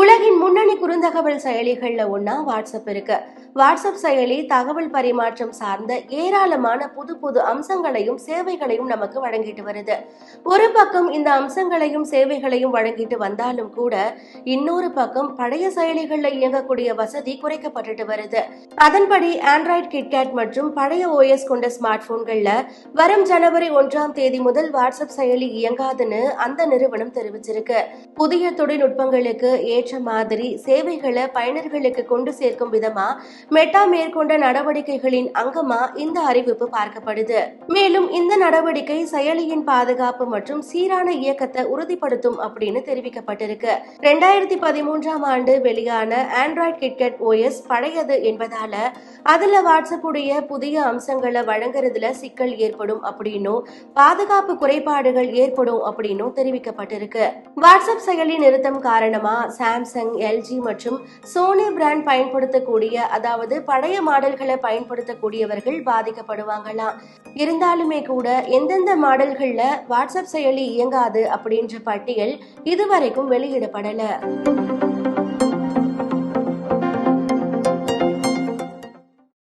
உலகின் முன்னணி குறுந்தகவல் செயலிகள்ல ஒன்னா வாட்ஸ்அப் இருக்கு. வாட்ஸ்அப் செயலி தகவல் பரிமாற்றம் சார்ந்த ஏராளமான புது புது அம்சங்களையும் சேவைகளையும் நமக்கு வழங்கிட்டு வருது. ஒரு பக்கம் இந்த அம்சங்களையும் சேவைகளையும் வழங்கிட்டு வந்தாலும் கூட இன்னொரு பக்கம் பழைய செயலிகளில் இயங்கக்கூடிய வசதி குறைக்கப்பட்டுட்டு வருது. அதன்படி ஆண்ட்ராய்ட் கிட்கேட் மற்றும் பழைய ஓஎஸ் கொண்ட ஸ்மார்ட் போன்கள்ல வரும் ஜனவரி ஒன்றாம் தேதி முதல் வாட்ஸ்அப் செயலி இயங்காதுன்னு அந்த நிறுவனம் தெரிவிச்சிருக்கு. புதிய தொழில்நுட்பங்களுக்கு ஏற்ற மாதிரி சேவைகளை பயனர்களுக்கு கொண்டு சேர்க்கும் விதமா மெட்டா மேற்கொண்ட நடவடிக்கைகளின் அங்கமா இந்த அறிவிப்பு பார்க்கப்படுது. மேலும் இந்த நடவடிக்கை செயலியின் பாதுகாப்பு மற்றும் சீரான இயக்கத்தை உறுதிப்படுத்தும் அப்படின்னு தெரிவிக்கப்பட்டிருக்கு. ரெண்டாயிரத்தி பதிமூன்றாம் ஆண்டு வெளியான ஆண்ட்ராய்ட் கிட்கட் ஓஎஸ் பழையது என்பதால அதுல வாட்ஸ்அப் உடைய புதிய அம்சங்களை வழங்குறதுல சிக்கல் ஏற்படும் அப்படின்னும் பாதுகாப்பு குறைபாடுகள் ஏற்படும் அப்படின்னும் தெரிவிக்கப்பட்டிருக்கு. வாட்ஸ்அப் செயலி நிறுத்தம் காரணமா சாம்சங் எல்ஜி மற்றும் சோனி பிராண்ட் பயன்படுத்தக்கூடிய அதாவது அதாவது பழைய மாடல்களை பயன்படுத்தக்கூடியவர்கள் பாதிக்கப்படுவாங்களாம் இருந்தாலுமே கூட எந்தெந்த மாடல்கள்ல வாட்ஸ்அப் செயலி இயங்காது அப்படின்ற பட்டியல் இதுவரைக்கும் வெளியிடப்படல.